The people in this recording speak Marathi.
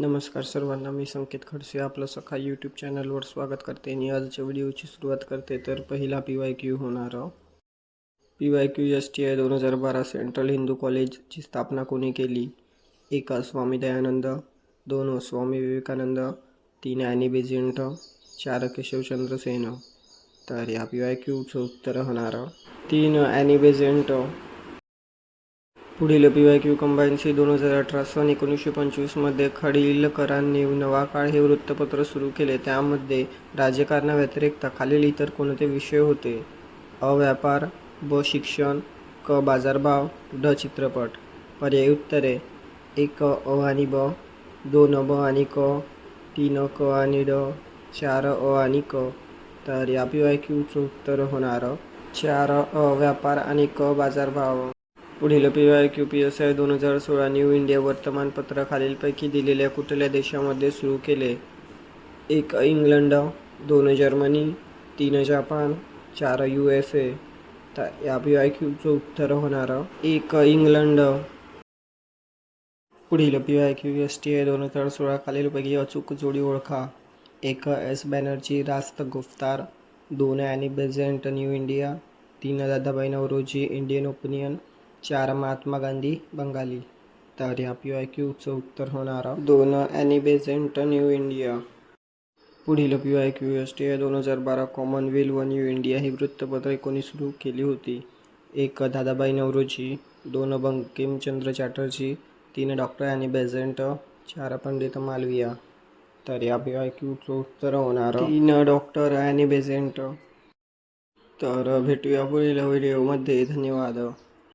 नमस्कार सर्वांना मी संकेत खडसे. आपलं सखा यूट्यूब चॅनलवर स्वागत करते आणि आजच्या व्हिडिओची सुरुवात करते. तर पहिला पी वाय क्यू होणार P Y Q S T I दोन हजार बारा सेंट्रल हिंदू कॉलेजची स्थापना कोणी केली? एक स्वामी दयानंद दोन स्वामी विवेकानंद तीन ॲनी बेझेंट चार केशवचंद्र सेन. तर या पी वाय क्यूचं उत्तर होणार तीन ॲनी बेझेंट पुढील पी वाय क्यू कंबाईनशी दोन हजार अठरा सन एकोणीसशे पंचवीसमध्ये खडीलकरांनी नवा काळ हे वृत्तपत्र सुरू केले. त्यामध्ये राजकारणाव्यतिरिक्त खालील इतर कोणते विषय होते? अ व्यापार ब शिक्षण क बाजारभाव ड चित्रपट. पर्याय उत्तरे. एक अ आणि ब दोन ब आणि क तीन क आणि ड चार अ आणि क. तर या पी वाय क्यूचं उत्तर होणार चार अ व्यापार आणि क बाजारभाव. पुढील P Y Q P S I दोन हजार सोळा न्यू इंडिया वर्तमानपत्र खालीलपैकी दिलेल्या कुठल्या देशामध्ये सुरू केले? एक इंग्लंड दोन जर्मनी तीन जपान चार यू एस ए. तर या पी वाय क्यूचं उत्तर होणार. एक इंग्लंड. पुढील P Y Q S T I दोन हजार सोळा खालीलपैकी अचूक जोडी ओळखा. एक एस बॅनर्जी रास्त गुफ्तार दोन ॲनी बेझेंट न्यू इंडिया तीन दादाबाई नवरोजी इंडियन ओपिनियन चार महात्मा गांधी बंगाली. तर या पी वाय क्यूचं उत्तर होणार दोन ॲनी बेझेंट न्यू इंडिया पुढील P Y Q S T दोन हजार बारा कॉमनवेल्थ व न्यू इंडिया ही वृत्तपत्रे कोणी सुरू केली होती. एक दादाबाई नवरोजी दोन बंकिमचंद्र चॅटर्जी तीन डॉक्टर ॲनी बेझेंट चार पंडित मालविया. तर या पी वाय क्यूचं उत्तर होणार तीन डॉक्टर ॲनी बेझेंट तर भेटूया पुढील व्हिडिओमध्ये धन्यवाद.